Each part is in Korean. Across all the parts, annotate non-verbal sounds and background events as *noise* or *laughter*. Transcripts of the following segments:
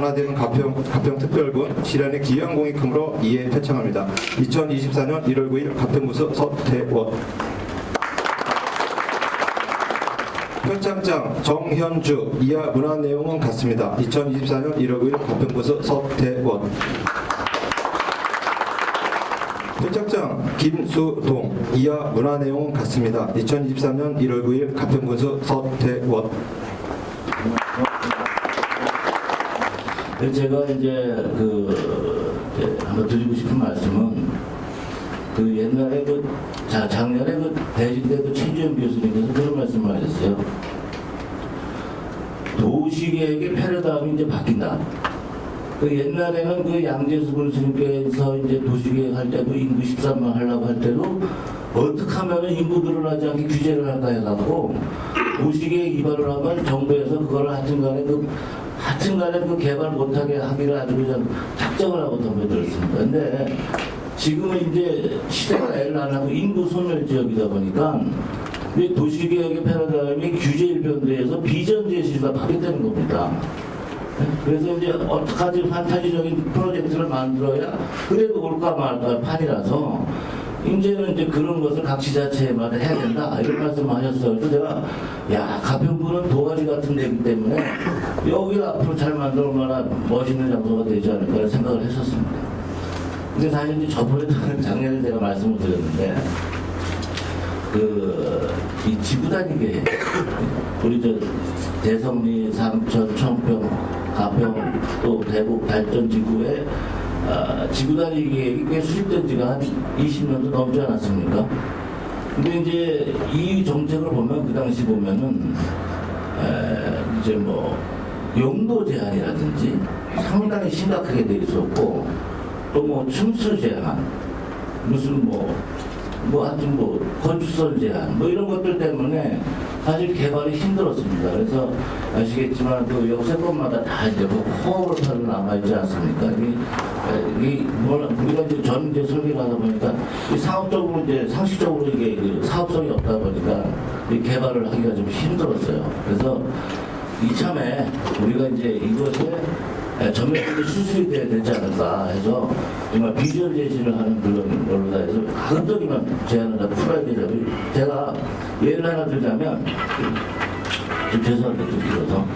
분화되는 가평, 가평특별군 실현의 기여한 공익금으로 이에 표창합니다. 2024년 1월 9일 가평구서 서태원 표창장 정현주 이하 문화 내용은 같습니다. 2024년 1월 9일 가평구서 서태원 표창장 김수동 이하 문화 내용은 같습니다. 2023년 1월 9일 가평군수 서태원 그래서 제가 이제 그 한번 드리고 싶은 말씀은 그 옛날에 그 자, 작년에 그 대진대 그 최지현 교수님께서 그런 말씀을 하셨어요. 도시계획의 패러다임이 이제 바뀐다. 그 옛날에는 그 양재수 군수님께서 이제 도시계획 할 때도 인구 13만 하려고 할 때도 어떻게 하면 인구 늘어나지 않게 규제를 할까 해갖고 도시계획 위반을 하면 정부에서 그걸 하여튼간에 그 하여튼간에 그 개발 못하게 하기를 아주 그냥 작정을 하고 덤벼들었습니다. 근데 지금은 이제 시대가 애를 안 하고 인구 소멸 지역이다 보니까 이 도시계획의 패러다임이 규제 일변도에서 비전 제시가 바뀌었다는 겁니다. 그래서 이제 어떡하지 판타지적인 프로젝트를 만들어야 그래도 올까 말까 판이라서 이제는 이제 그런 것을 각 지자체마다 해야 된다 이런 말씀을 하셨어요. 그래서 제가 야 가평구는 도가지 같은 데이기 때문에 여기 앞으로 잘 만들 얼마나 멋있는 장소가 되지 않을까 생각을 했었습니다. 근데 사실 이제 저번에도 *laughs* 작년에 제가 말씀을 드렸는데 그이 지구 단위계 우리 저 대성리, 삼천, 청평, 가평 또 대구 발전지구에 아, 지구 단위 계획이 꽤 수립된 지가 한 20년도 넘지 않았습니까? 근데 이제 이 정책을 보면 그 당시 보면은 에, 이제 뭐 용도 제한이라든지 상당히 심각하게 돼 있었고 또 뭐 층수 제한 무슨 뭐, 뭐 하여튼 뭐 건축설 제한 뭐 이런 것들 때문에 사실 개발이 힘들었습니다. 그래서 아시겠지만 그 역세권마다 다 이제 뭐 타고 남아있지 않습니까? 이, 이, 뭘, 우리가 이제 전 이제 설계를 하다 보니까 이 사업적으로 이제 상식적으로 이게 그 사업성이 없다 보니까 이 개발을 하기가 좀 힘들었어요. 그래서 이참에 우리가 이제 이것에 전면적으로 수술이 돼야 되지 않을까 해서 정말 비전 제시를 하는 그런 걸로 다 해서 가급적이면 제안을 다 풀어야 되죠. 제가 예를 하나 들자면 좀 죄송한데 좀 길어서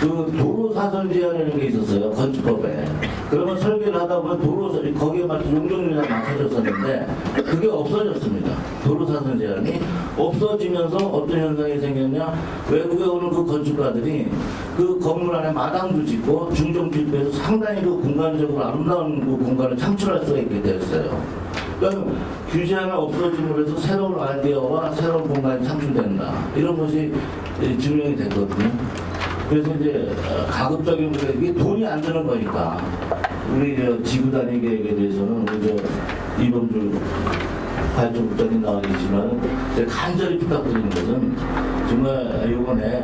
그 도로 사선 제한이라는 게 있었어요 건축법에 그러면 설계를 하다 보면 도로 사- 거기에 맞춰 용적률이 맞춰졌었는데 그게 없어졌습니다 도로 사선 제한이 없어지면서 어떤 현상이 생겼냐 외국에 오는 그 건축가들이 그 건물 안에 마당도 짓고 중정집에서 상당히 그 공간적으로 아름다운 그 공간을 창출할 수가 있게 되었어요 그러니까 규제 하나 없어짐으로 해서 새로운 아이디어와 새로운 공간이 창출된다. 이런 것이 예, 증명이 됐거든요. 그래서 이제 어, 가급적인 게 이게 돈이 안 드는 거니까 우리 저 지구 단위 계획에 대해서는 우리 저 이범주 계시지만 제가 간절히 부탁드리는 것은 정말 이번에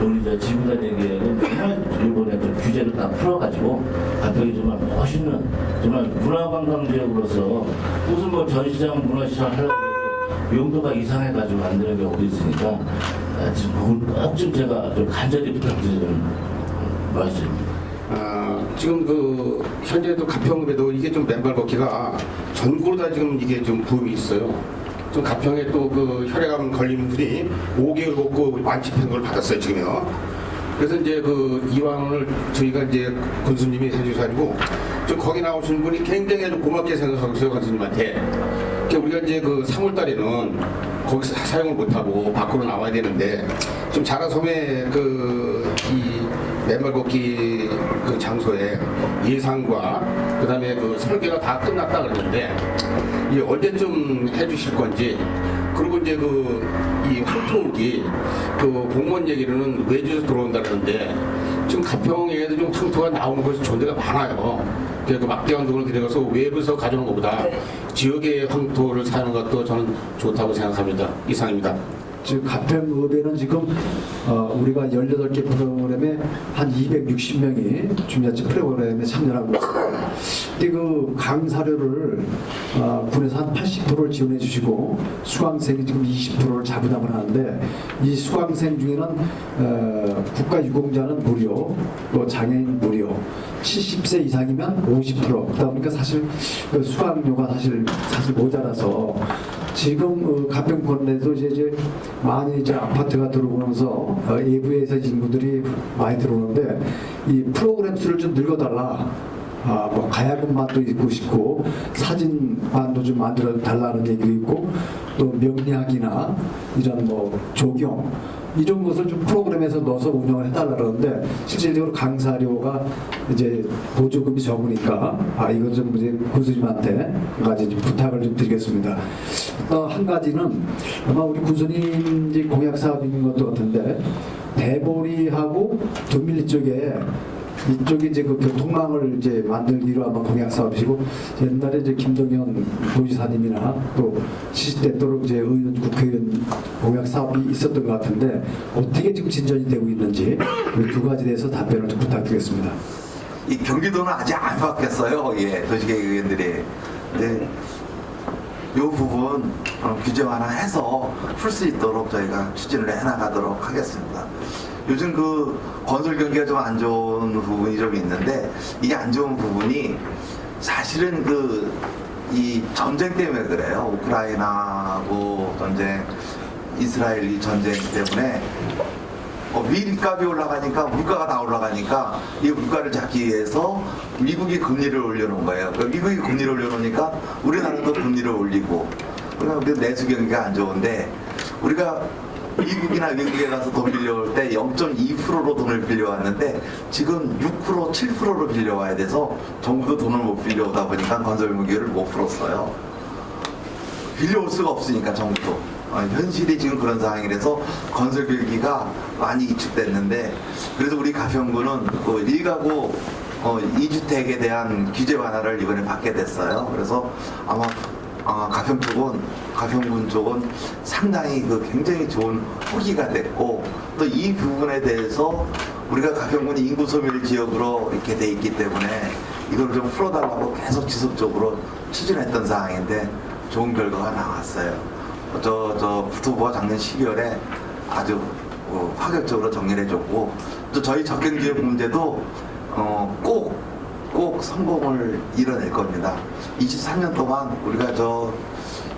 우리 저 지구 단위 계획은 정말 이번에 좀 규제를 다 풀어가지고 갑자기 정말 멋있는 정말 문화관광지역으로서 무슨 뭐 전시장 문화시장 하려고 용도가 이상해가지고 만드는 경우도 있으니까 아, 지금 꼭좀 제가 좀 간절히 부탁드리는 말씀입니다. 아, 지금 그 현재도 가평에도 이게 좀 맨발 걷기가 전국으로 다 지금 이게 좀 부음이 있어요. 좀 가평에 또 그 혈액암 걸린 분이 5개월 걷고 완치된 걸 받았어요 지금요. 그래서 이제 그 이왕을 저희가 이제 군수님이 해주셔가지고 좀 거기 나오시는 분이 굉장히 아주 고맙게 생각하고 있어요 군수님한테. 우리가 이제 그 3월달에는 거기서 사용을 못하고 밖으로 나와야 되는데 좀 자라섬의 그이 맨발 걷기 그 장소에 예상과 그다음에 그 설계가 다 끝났다 그러는데 이 언제쯤 해주실 건지 그리고 이제 그이 황토기 그 공무원 얘기로는 외주에서 들어온다 그러는데 지금 가평에도 좀 황토가 나오는 좋은 데가 많아요. 그래서 막대원 등을 들여가서 외부에서 가져오는 것보다 지역의 황토를 사는 것도 저는 좋다고 생각합니다. 이상입니다. 지금 가평읍에는 지금 어, 우리가 18개 프로그램에 한 260명이 중자치 프로그램에 참여하고 있습니다. 그때 그 강사료를 어, 군에서 한 80%를 지원해 주시고 수강생이 지금 20%를 자부담을 하는데 이 수강생 중에는 어, 국가 유공자는 무료, 또 장애인 무료, 70세 이상이면 50%. 그러다 보니까 사실 그 수강료가 사실 사실 모자라서 지금 어, 가평권에도 이제, 많이 이제 아파트가 들어오면서 어, 외부에서 인구들이 많이 들어오는데 이 프로그램 수를 좀 늘려달라. 아, 뭐 가야금반도 있고 싶고 사진반도 좀 만들어 달라는 얘기도 있고 또 명리학이나 이런 뭐 조경 이런 것을 좀 프로그램에서 넣어서 운영을 해달라 그러는데 실질적으로 강사료가 이제 보조금이 적으니까 아 이건 좀 이제 군수님한테 한 가지 좀 부탁을 좀 드리겠습니다. 또한 가지는 아마 우리 군수님 공약 사업인 것도 같은데 대보리하고 조밀리 쪽에 이쪽이 이제 그 교통망을 이제 만들기로 아마 공약 사업이시고 옛날에 이제 김동연 도지사님이나 또 시시때도록 이제 의원 국회의원 공약 사업이 있었던 것 같은데 어떻게 지금 진전이 되고 있는지 이두 가지에 대해서 답변을 좀 부탁드리겠습니다. 이 경기도는 아직 안 바뀌었어요. 예, 도시계획 의원들이. 네. 요 부분 어, 규제 완화해서 풀 수 있도록 저희가 추진을 해나가도록 하겠습니다. 요즘 그 건설 경기가 좀 안 좋은 부분이 좀 있는데 이게 안 좋은 부분이 사실은 그 이 전쟁 때문에 그래요. 우크라이나하고 전쟁, 이스라엘 이 전쟁 때문에 어, 밀값이 올라가니까 물가가 다 올라가니까 이 물가를 잡기 위해서 미국이 금리를 올려놓은 거예요. 그 미국이 금리를 올려놓으니까 우리나라도 금리를 올리고 그러니까 내수 경기가 안 좋은데 우리가 미국이나 외국에 가서 돈 빌려올 때 0.2%로 돈을 빌려왔는데 지금 6% 7%로 빌려와야 돼서 정부도 돈을 못 빌려오다 보니까 건설 무기를 못 풀었어요. 빌려올 수가 없으니까 정부도 어, 현실이 지금 그런 상황이라서 건설 경기가 많이 위축됐는데 그래서 우리 가평구는 그 1가구 어, 2주택에 대한 규제 완화를 이번에 받게 됐어요. 그래서 아마 아, 가평 쪽은 가평군 쪽은 상당히 그 굉장히 좋은 후기가 됐고 또 이 부분에 대해서 우리가 가평군이 인구 소멸 지역으로 이렇게 돼 있기 때문에 이걸 좀 풀어달라고 계속 지속적으로 추진했던 상황인데 좋은 결과가 나왔어요. 저, 저, 국토부가 작년 12월에 아주 어, 파격적으로 정리를 해줬고, 또 저희 적경지역 문제도 어, 꼭, 꼭 성공을 이뤄낼 겁니다. 23년 동안 우리가 저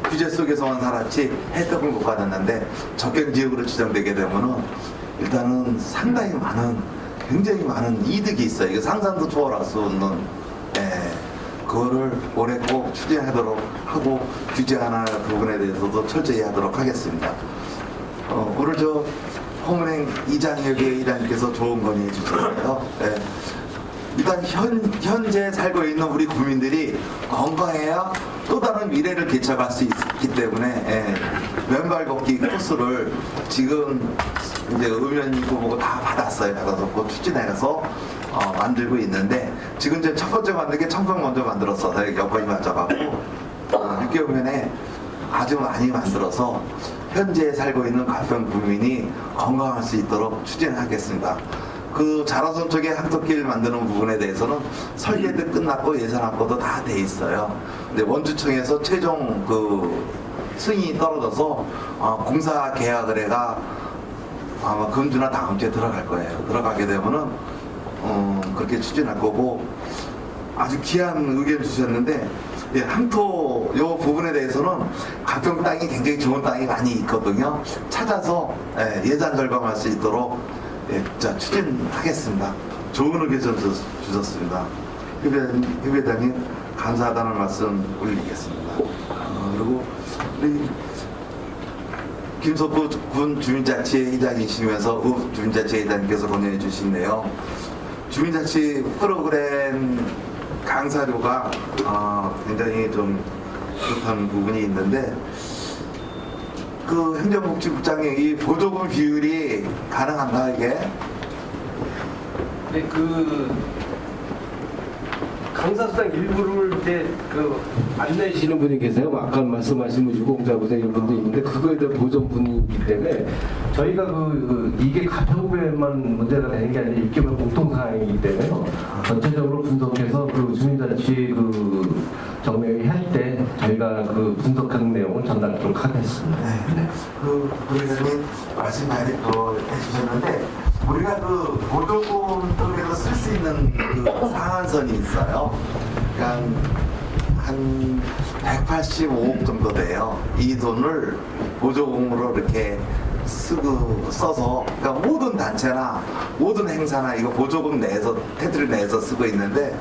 규제 속에서만 살았지 혜택을 못 받았는데 적경 지역으로 지정되게 되면은 일단은 상당히 많은, 굉장히 많은 이득이 있어요. 이거 상상도 초월할 수 없는, 예. 그거를 올해 꼭 추진하도록 하고 규제 하나 부분에 대해서도 철저히 하도록 하겠습니다. 어, 오늘 저 홍은행 이장혁의 이장님께서 좋은 건의 해 주셨어요. 네. 일단 현, 현재 살고 있는 우리 국민들이 건강해야 또 다른 미래를 개척할 수 있기 때문에 예, 왼발 걷기 코스를 지금 이제 의원 후보고 다 받았어요. 받아서 곧 추진해서 어, 만들고 있는데 지금 이제 첫 번째 만든 게 청평 먼저 만들었어서 여건이 맞아갖고 어, 6개월 전에 아주 많이 만들어서 현재 살고 있는 가평 국민이 건강할 수 있도록 추진하겠습니다. 그 자라선 쪽에 항토길 만드는 부분에 대해서는 설계도 끝났고 예산 확보도 다 돼 있어요. 근데 원주청에서 최종 그 승인이 떨어져서 어, 공사 계약을 해가 아마 금주나 다음 주에 들어갈 거예요. 들어가게 되면은 어, 그렇게 추진할 거고 아주 귀한 의견 주셨는데 예, 항토 요 부분에 대해서는 가평 땅이 굉장히 좋은 땅이 많이 있거든요. 찾아서 예, 예산 절감할 수 있도록 예, 자, 추진하겠습니다. 좋은 의견 주셨습니다. 협의장님, 협의장님 감사하다는 말씀 올리겠습니다. 어, 그리고 우리 김석구 군 주민자치회장이시면서 우 주민자치회장님께서 건의해 주시네요. 주민자치 프로그램 강사료가 어, 굉장히 좀 그렇다는 부분이 있는데 그 행정복지부장의 이 보조금 비율이 가능한가 이게? 네, 그 강사수당 일부를 이렇게 그안 내시는 분이 계세요. 아까 말씀하신 분 유공자부대 이런 분도 있는데 그거에 대한 보존분이기 때문에 저희가 그, 그 이게 가평구에만 문제가 되는 게 아니라 입기면 공통사항이기 때문에요. 전체적으로 분석해서 그 주민자치 그 정례회 할때 저희가 그 분석한 내용을 전달하도록 하겠습니다. 네. 그 부회장님 말씀 많이 또 해주셨는데 우리가 그 보조금으로 쓸수 있는 그 상한선이 있어요. 그러니까 한 185억 정도 돼요. 이 돈을 보조금으로 이렇게 쓰고 써서 그러니까 모든 단체나 모든 행사나 이거 보조금 내에서 테두리 내에서 쓰고 있는데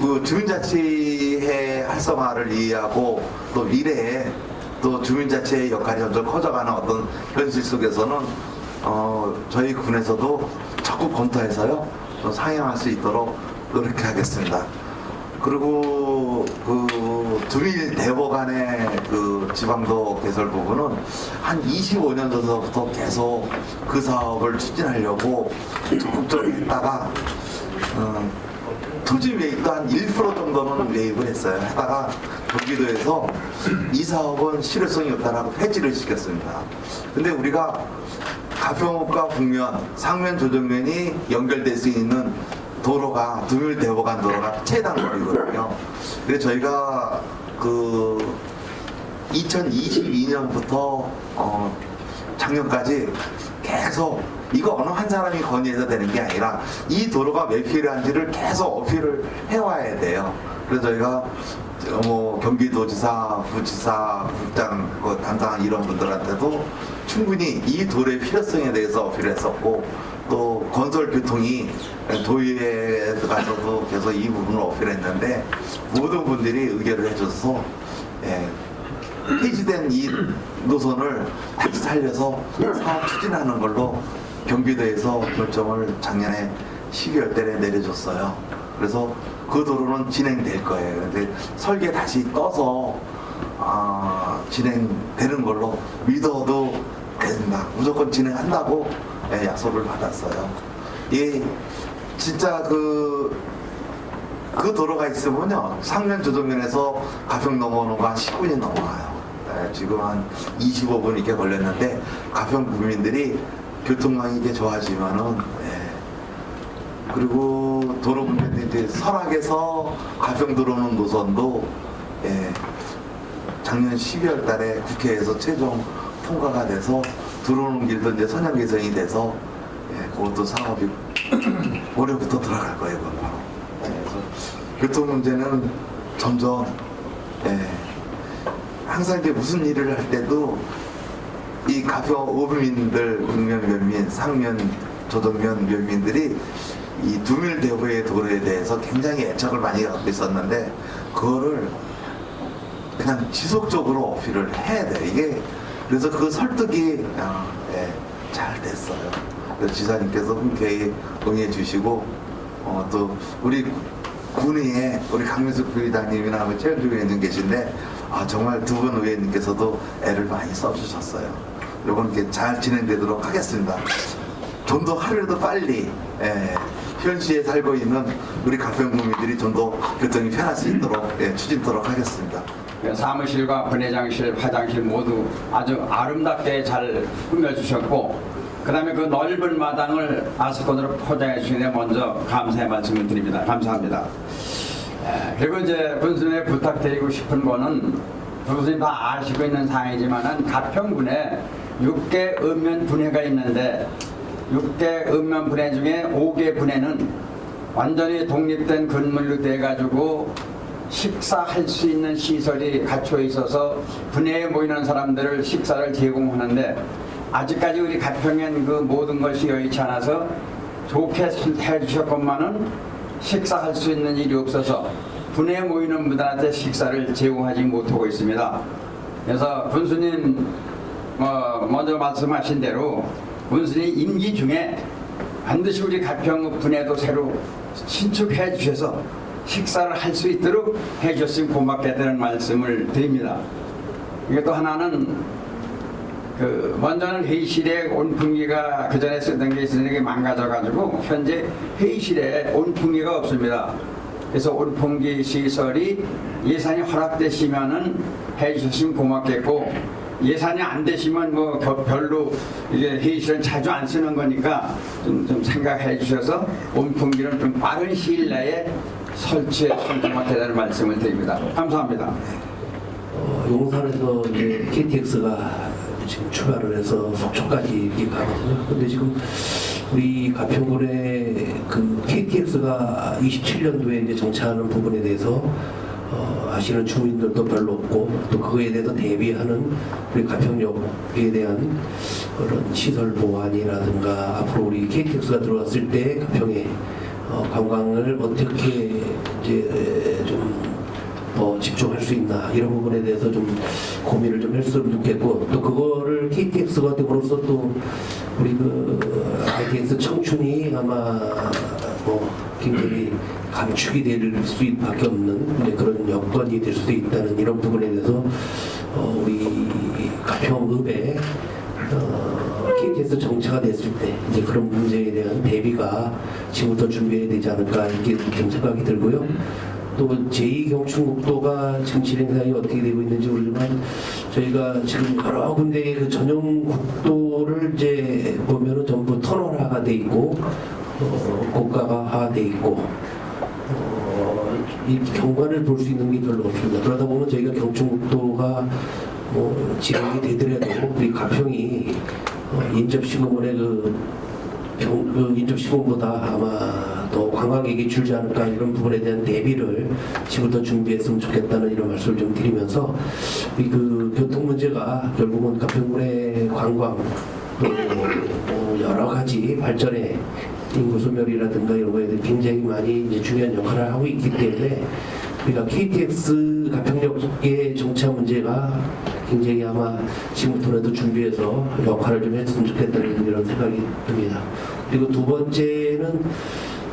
그 주민자치회 활성화를 이해하고 또 미래에 또 주민자치의 역할이 점점 커져가는 어떤 현실 속에서는 어, 저희 군에서도 적극 검토해서요 좀 상향할 수 있도록 노력하겠습니다. 그리고 그 주민 대법관의 그 지방도 개설 부분은 한 25년 전부터 계속 그 사업을 추진하려고 적극적으로 했다가 어, 토지 매입도 한 1% 정도는 매입을 했어요. 하다가 경기도에서 이 사업은 실효성이 없다라고 폐지를 시켰습니다. 근데 우리가 가평읍과 북면, 상면 조정면이 연결될 수 있는 도로가 두밀 대보간 도로가 최단 거리거든요. 그래서 저희가 그 2022년부터 어, 작년까지 계속 이거 어느 한 사람이 건의해서 되는 게 아니라 이 도로가 왜 필요한지를 계속 어필을 해와야 돼요. 그래서 저희가 뭐 경기도지사, 부지사, 국장 그 담당한 이런 분들한테도 충분히 이 도로의 필요성에 대해서 어필했었고 또 건설 교통이 도의회에 가서도 계속 이 부분을 어필했는데 모든 분들이 의결을 해줘서 예, 폐지된 이 노선을 다시 살려서 사업 추진하는 걸로 경기도에서 결정을 작년에 12월 달에 내려줬어요. 그래서 그 도로는 진행될 거예요. 근데 설계 다시 떠서 아, 진행되는 걸로 믿어도 된다. 무조건 진행한다고 예, 약속을 받았어요. 이 진짜 그 그 도로가 있으면요 상면 조정면에서 가평 넘어오는 거 한 10분이 넘어가요. 예, 지금 한 25분 이렇게 걸렸는데 가평 국민들이 교통망이 이게 좋아지면은 예. 그리고 도로 문제도 이제 설악에서 가평 들어오는 노선도 예, 작년 12월 달에 국회에서 최종 통과가 돼서 들어오는 길도 이제 선형 개선이 돼서 예, 그것도 사업이 *clears throat* 올해부터 들어갈 거예요, 그건 바로. 예, 그래서 교통 문제는 점점 예, 항상 이제 무슨 일을 할 때도 이 가평 오민들, 북면 면민, 상면, 조동면 면민들이 이 두밀 대보의 도로에 대해서 굉장히 애착을 많이 갖고 있었는데 그거를 그냥 지속적으로 어필을 해야 돼. 이게 그래서 그 설득이 아, 예, 잘 됐어요. 그래서 지사님께서 흔쾌히 응해 주시고 어, 또 우리 군의회 우리 강민숙 부의장님이나 최현주 의원님 계신데 아, 정말 두 분 의원님께서도 애를 많이 써주셨어요. 요건 이렇게 잘 진행되도록 하겠습니다. 좀 더 하루라도 빨리 예, 현시에 살고 있는 우리 가평 국민들이 좀 더 교통이 편할 수 있도록 예, 추진토록 하겠습니다. 사무실과 분회장실, 화장실 모두 아주 아름답게 잘 꾸며주셨고 그 다음에 그 넓은 마당을 아스콘으로 포장해 주시는데 먼저 감사의 말씀을 드립니다. 감사합니다. 에, 그리고 이제 군수님에 부탁드리고 싶은 거는 군수님 다 아시고 있는 사항이지만은 가평군에 6개 읍면 분회가 있는데 6개 읍면 분회 중에 5개 분회는 완전히 독립된 건물로 돼 가지고 식사할 수 있는 시설이 갖춰 있어서 분해에 모이는 사람들을 식사를 제공하는데 아직까지 우리 가평엔 그 모든 것이 여의치 않아서 좋게 해주셨건만은 식사할 수 있는 일이 없어서 분해에 모이는 분들한테 식사를 제공하지 못하고 있습니다. 그래서 군수님 어, 먼저 말씀하신 대로 군수님 임기 중에 반드시 우리 가평 분해도 새로 신축해 주셔서 식사를 할 수 있도록 해 주셨으면 고맙겠다는 말씀을 드립니다. 이게 또 하나는 그 먼저는 회의실에 온풍기가 그 전에 쓰던 게 있었는데 이게 망가져 가지고 현재 회의실에 온풍기가 없습니다. 그래서 온풍기 시설이 예산이 허락되시면은 해주셨으면 고맙겠고 예산이 안 되시면 뭐 겨- 별로 이제 회의실은 자주 안 쓰는 거니까 좀, 좀 생각해 주셔서 온풍기는 좀 빠른 시일 내에 설치했으면 고맙다는 말씀을 드립니다. 감사합니다. 어, 용산에서 이제 KTX가 지금 출발을 해서 속초까지 이렇게 가거든요. 근데 지금 우리 가평군의 그 KTX가 27년도에 이제 정차하는 부분에 대해서 어, 아시는 주민들도 별로 없고 또 그거에 대해서 대비하는 우리 가평역에 대한 그런 시설 보완이라든가 앞으로 우리 KTX가 들어왔을 때 가평에 어, 관광을 어떻게 이제 좀더 집중할 수 있나 이런 부분에 대해서 좀 고민을 좀 했으면 좋겠고 또 그거를 KTX가 됨으로써 또 우리 그 ITX 청춘이 아마 뭐 굉장히 감축이 될 수밖에 없는 그런 여건이 될 수도 있다는 이런 부분에 대해서 어 우리 가평읍에 어, KTX 정차가 됐을 때 이제 그런 문제에 대한 대비가 지금부터 준비해야 되지 않을까 이렇게 좀 생각이 들고요. 또 제2경춘국도가 지금 진행 사항이 어떻게 되고 있는지 모르지만 저희가 지금 여러 군데의 그 전용 국도를 이제 보면은 전부 터널화가 돼 있고 어, 고가화가 돼 있고 어, 이 경관을 볼 수 있는 게 별로 없습니다. 그러다 보면 저희가 경춘국도가 뭐 진행이 되더라도 우리 가평이 어, 인접시공원의 그, 경, 그 인접시공보다 아마 더 관광객이 줄지 않을까 이런 부분에 대한 대비를 지금부터 준비했으면 좋겠다는 이런 말씀을 좀 드리면서 이 그 교통 문제가 결국은 가평군의 관광 또뭐 여러 가지 발전에 인구 소멸이라든가 이런 거에 대해 굉장히 많이 이제 중요한 역할을 하고 있기 때문에 우리가 KTX 가평역의 정차 문제가 굉장히 아마 지금부터라도 준비해서 역할을 좀 했으면 좋겠다는 이런 생각이 듭니다. 그리고 두 번째는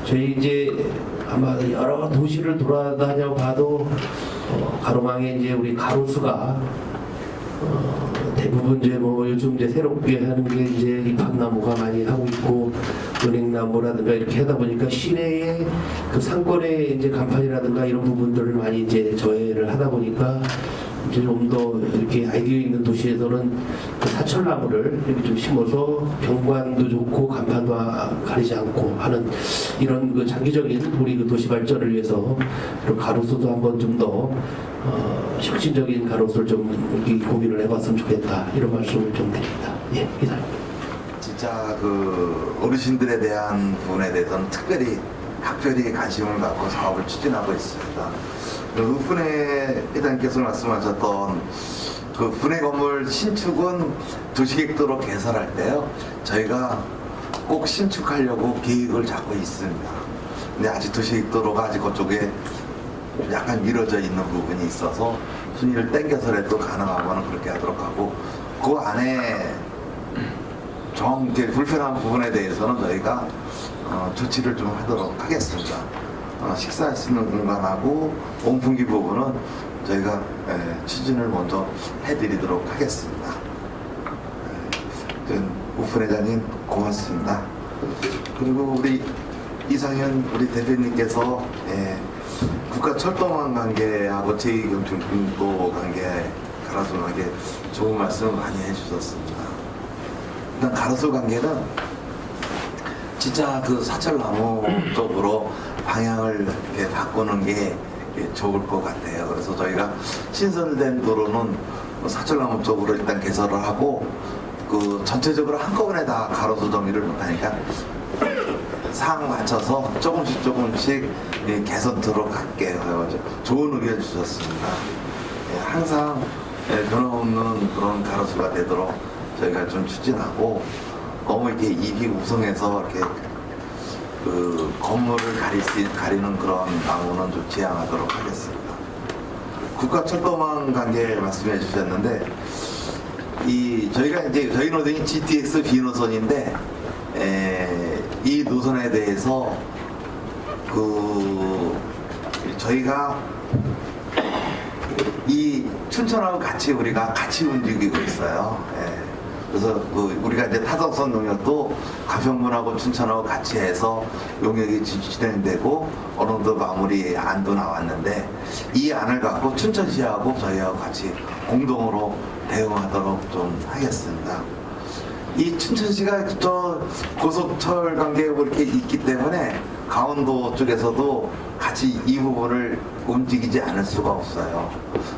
저희 이제 아마 여러 도시를 돌아다녀 봐도 어, 가로망에 이제 우리 가로수가 어, 대부분 이제 뭐 요즘 이제 새롭게 하는 게 이제 입학나무가 많이 하고 있고 은행나무라든가 이렇게 하다 보니까 시내에 그 상권의 이제 간판이라든가 이런 부분들을 많이 이제 저해를 하다 보니까 이제 좀 더 이렇게 아이디어 있는 도시에서는 그 사철나무를 이렇게 좀 심어서 경관도 좋고 간판도 아- 가리지 않고 하는 이런 그 장기적인 우리 그 도시 발전을 위해서 가로수도 한번 좀더 어, 혁신적인 가로수를 좀 이렇게 고민을 해봤으면 좋겠다 이런 말씀을 좀 드립니다. 예, 이상입니다. 진짜 그 어르신들에 대한 부분에 대해서는 특별히 각별히 관심을 갖고 사업을 추진하고 있습니다. 그 분해 회장께서 말씀하셨던 그 분해 건물 신축은 도시객도로 개설할 때요 저희가 꼭 신축하려고 계획을 잡고 있습니다. 근데 아직 도시객도로가 아직 그쪽에 약간 미뤄져 있는 부분이 있어서 순위를 땡겨서라도 가능하고는 그렇게 하도록 하고 그 안에 정 불편한 부분에 대해서는 저희가 어, 조치를 좀 하도록 하겠습니다. 어, 식사할 수 있는 공간하고 온풍기 부분은 저희가 예, 추진을 먼저 해드리도록 하겠습니다. 예, 우픈 회장님 고맙습니다. 그리고 우리 이상현 우리 대표님께서 예, 국가 철도망 관계하고 제2경춘국도 관계 가라솔 관계 좋은 말씀을 많이 해주셨습니다. 일단 가로수 관계는 진짜 그 사철나무 *clears throat* 쪽으로 방향을 이렇게 바꾸는 게 좋을 것 같아요. 그래서 저희가 신설된 도로는 뭐 사철나무 쪽으로 일단 개설을 하고 그 전체적으로 한꺼번에 다 가로수 정리를 못하니까 상황 맞춰서 조금씩 조금씩 이 개선토록 할게요. 좋은 의견 주셨습니다. 예, 항상 예, 변함없는 그런 가로수가 되도록 저희가 좀 추진하고 너무 이렇게 입이 우성해서 이렇게 그 건물을 가릴 수, 가리는 그런 나무는 좀 지양하도록 하겠습니다. 국가철도망 관계 말씀해 주셨는데 이 저희가 이제 저희 노선이 GTX B 노선인데 에, 이 노선에 대해서 그 저희가 이 춘천하고 같이 우리가 같이 움직이고 있어요. 예. 그래서 그 우리가 이제 타석선 용역도 가평군하고 춘천하고 같이 해서 용역이 지- 진행되고 어느 정도 마무리 안도 나왔는데 이 안을 갖고 춘천시하고 저희하고 같이 공동으로 대응하도록 좀 하겠습니다. 이 춘천시가 저 고속철 관계가 이렇게 있기 때문에 강원도 쪽에서도 같이 이 부분을 움직이지 않을 수가 없어요.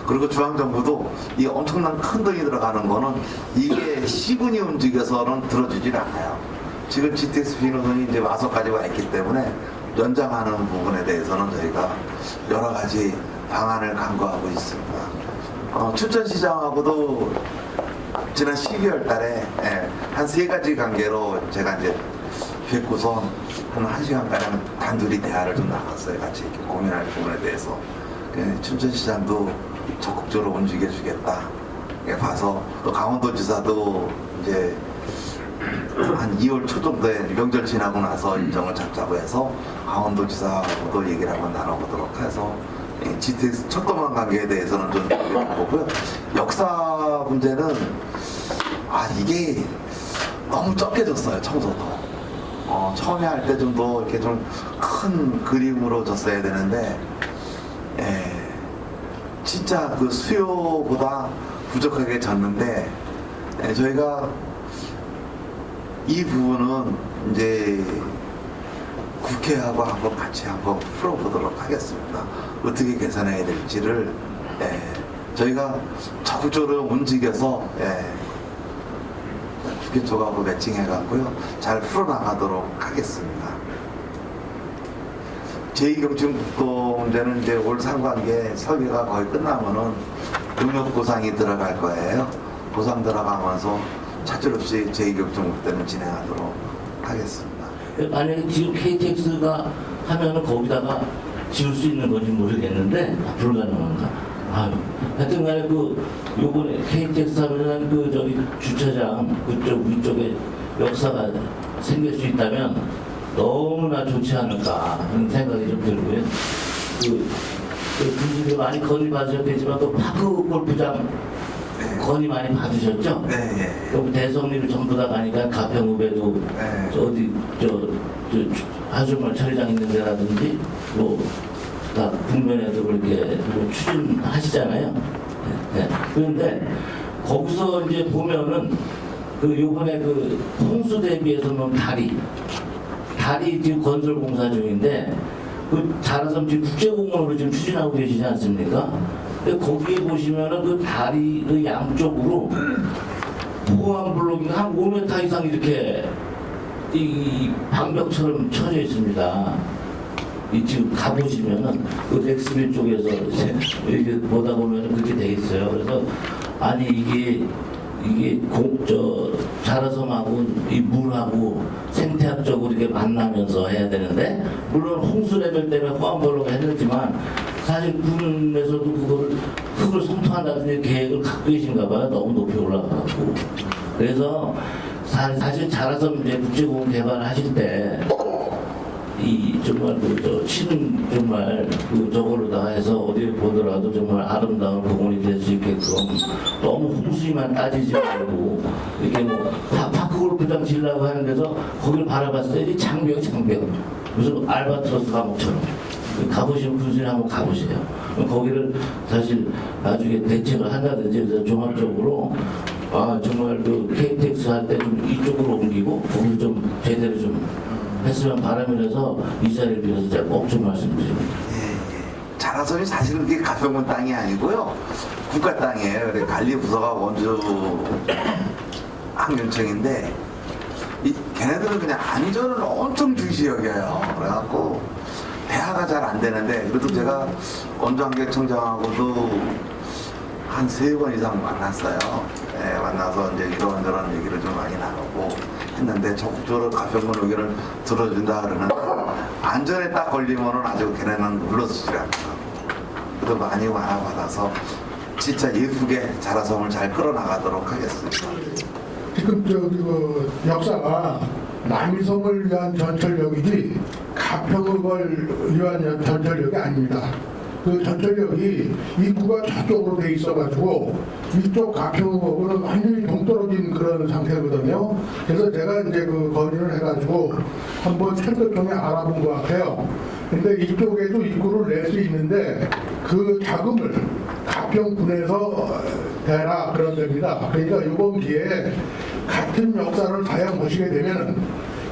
그리고 중앙정부도 이 엄청난 큰 돈이 들어가는 거는 이게 시군이 움직여서는 들어주질 않아요. 지금 GTX 비노선이 이제 와서까지 와 있기 때문에 연장하는 부분에 대해서는 저희가 여러 가지 방안을 강구하고 있습니다. 어, 춘천시장하고도 지난 12월 달에 예, 한세 가지 관계로 제가 이제 뵙고서 한 1시간가량 단둘이 대화를 좀 나눴어요. 같이 이렇게 고민할 부분에 대해서. 예, 춘천시장도 적극적으로 움직여주겠다. 예, 봐서 또 강원도지사도 이제 한 2월 초 정도에 명절 지나고 나서 일정을 잡자고 해서 강원도지사하고도 얘기를 한번 나눠보도록 해서 예, GTX 첫도만 관계에 대해서는 좀 얘기를 해보고요. 역사 문제는 아 이게 너무 적게 졌어요 청소도. 어, 처음에 할 때 좀 더 이렇게 좀 큰 그림으로 졌어야 되는데 예, 진짜 그 수요보다 부족하게 졌는데 예, 저희가 이 부분은 이제 국회하고 한번 같이 한번 풀어보도록 하겠습니다. 어떻게 개선해야 될지를 예, 저희가 적극적으로 움직여서 예, 국회 쪽하고 매칭해갖고요 잘 풀어나가도록 하겠습니다. 제2경증국도 문제는 이제 올 상반기에 설계가 거의 끝나면은 용역 보상이 들어갈 거예요. 보상 들어가면서 차질 없이 제2경증국 때는 진행하도록 하겠습니다. 만약에 지금 KTX가 하면은 거기다가 지을 수 있는 건지 모르겠는데 불가능한가? 아, 하여튼 간에 그 요번에 KTX 하면은 그 저기 주차장 그쪽 위쪽에 역사가 생길 수 있다면 너무나 좋지 않을까 하는 생각이 좀 들고요. 그, 그 분들이 많이 건의 받으셨겠지만 또 파크 골프장 건의 많이 받으셨죠? 네, 예. 그럼 대성리를 전부 다 가니까 가평 후배도 네. 저 어디 저, 저 하주말 처리장 있는 데라든지 뭐 다 국면에도 그렇게 뭐 추진하시잖아요. 네, 네. 그런데 거기서 이제 보면은 그 요번에 그 홍수 대비해서는 다리 다리 지금 건설 공사 중인데 그 자라섬 지금 국제공원으로 지금 추진하고 계시지 않습니까? 근데 거기에 보시면은 그 다리 그 양쪽으로 보안 블록이 한 5m 이상 이렇게 이 방벽처럼 쳐져 있습니다. 이 지금 가보시면은 그 렉스빌 쪽에서 이렇게 보다 보면은 그렇게 돼 있어요. 그래서 아니 이게 이게 공저 자라섬하고 이 물하고 생태학적으로 이렇게 만나면서 해야 되는데 물론 홍수 레벨 때문에 호암벌로가 했지만 사실 군에서도 그거를 흙을 성토한다든지 계획을 갖고 계신가 봐요. 너무 높이 올라가고 그래서 사- 사실 자라섬 이제 국제공원 개발을 하실 때 이 정말 그저 치는 정말 그 저걸로 다 해서 어디에 보더라도 정말 아름다운 공원이 될 수 있게끔 너무 홍수만 따지지 말고 이렇게 뭐 파- 파크 골프장 지으려고 하는 데서 거기를 바라봤을 때 장벽 장벽 무슨 알바트로스 감옥처럼 가보시면 군수님 한번 가보세요. 거기를 사실 나중에 대책을 한다든지 그래서 종합적으로 아 정말 그 KTX 할 때 좀 이쪽으로 옮기고 거기를 좀 제대로 좀 했으면 바람이라서 이 자리를 빌어서 제가 꼭 좀 말씀드립니다. 예, 예. 자라섬이 사실은 그게 가평군 땅이 아니고요. 국가 땅이에요. 관리부서가 원주 항균청인데 이 걔네들은 그냥 안전을 엄청 중시 여겨요. 그래갖고 대화가 잘 안 되는데 그래도 제가 원주 환경청장하고도 한 세 번 이상 만났어요. 예, 만나서 이제 이런저런 얘기를 좀 많이 나누고 했는데 적극적으로 가평군 의견을 들어준다 그러는데 안전에 딱 걸리면은 아주 걔네는 물러서질 않더라고. 그래도 많이 완화받아서 진짜 예쁘게 자라섬을 잘 끌어나가도록 하겠습니다. 지금 저기 그 역사가 남이섬을 위한 전철역이지 가평을 위한 전철역이 아닙니다. 그 전철역이 입구가 저쪽으로 돼 있어가지고 이쪽 가평하고는 완전히 동떨어진 그런 상태거든요. 그래서 제가 이제 그 건의를 해가지고 한번 철도청에 알아본 것 같아요. 근데 이쪽에도 입구를 낼 수 있는데 그 자금을 가평군에서 대라 그런 겁니다. 그러니까 이번 기회에 같은 역사를 사용하시게 되면은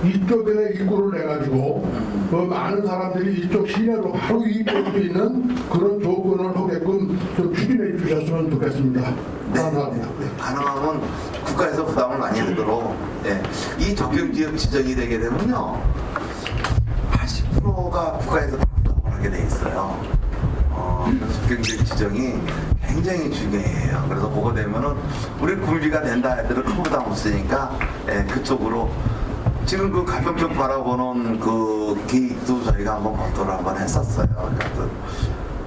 이쪽에 입구를 내가지고 그 많은 사람들이 이쪽 시내로 바로 이입할 수 있는 그런 조건을 하게끔 좀 추진해 주셨으면 좋겠습니다. 감사합니다. 네, 가능하면 국가에서 부담을 많이 하도록 예, 이 적용지역 지정이 되게 되면요 80%가 국가에서 다 부담을 하게 돼 있어요. 어, 적용지역 지정이 굉장히 중요해요. 그래서 보고 되면은 우리 구미가 된다 애들은 큰 부담 없으니까 예, 그쪽으로 지금 그 가평 쪽 바라보는 그 계획도 저희가 한번 검토를 한번 했었어요. 그러니까 그,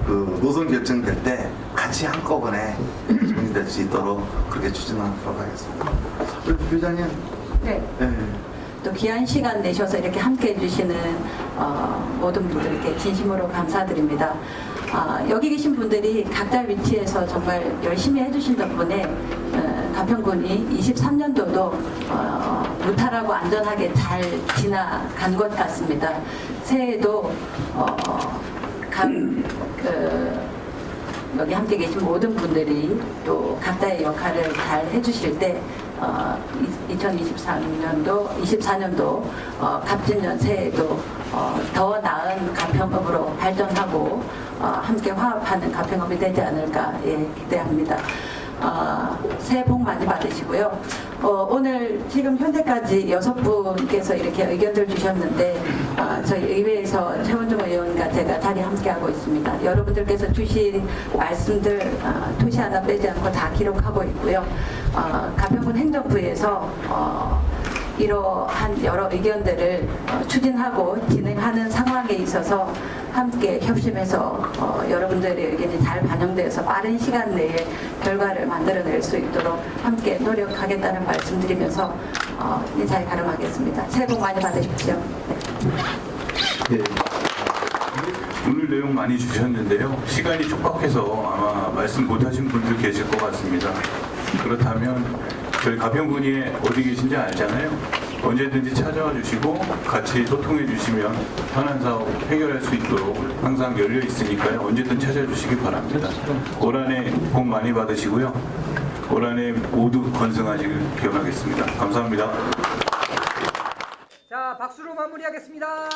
그 노선 결정될 때 같이 한꺼번에 정리될 수 있도록 그렇게 추진하도록 하겠습니다. 우리 부장님, 네. 예. 또 귀한 시간 내셔서 이렇게 함께 해주시는 어, 모든 분들께 진심으로 감사드립니다. 아, 여기 계신 분들이 각자 위치에서 정말 열심히 해주신 덕분에 어, 가평군이 23년도도 어, 무탈하고 안전하게 잘 지나간 것 같습니다. 새해에도 어, 감, 그, 여기 함께 계신 모든 분들이 또 각자의 역할을 잘 해주실 때 어, 2023년도, 24년도 어, 갑진년 새해에도 어, 더 나은 가평업으로 발전하고 어, 함께 화합하는 가평업이 되지 않을까 예, 기대합니다. 어, 새해 복 많이 받으시고요. 어, 오늘 지금 현재까지 여섯 분께서 이렇게 의견들 주셨는데 어, 저희 의회에서 최원종 의원과 제가 자리 함께하고 있습니다. 여러분들께서 주신 말씀들 어, 토시 하나 빼지 않고 다 기록하고 있고요. 어, 가평군 행정부에서 어, 이러한 여러 의견들을 어, 추진하고 진행하는 상황에 있어서 함께 협심해서 어, 여러분들의 의견이 잘 반영되어서 빠른 시간 내에 결과를 만들어낼 수 있도록 함께 노력하겠다는 말씀드리면서 어, 인사에 가름하겠습니다. 새해 복 많이 받으십시오. 네. 예. 오늘 내용 많이 주셨는데요. 시간이 촉박해서 아마 말씀 못하신 분들 계실 것 같습니다. 그렇다면 저희 가평군이 어디 계신지 알잖아요. 언제든지 찾아와 주시고 같이 소통해 주시면 현안 사업 해결할 수 있도록 항상 열려 있으니까요. 언제든 찾아주시기 바랍니다. 올 한해 복 많이 받으시고요. 올 한해 모두 건승하시길 기원하겠습니다. 감사합니다. 자, 박수로 마무리하겠습니다.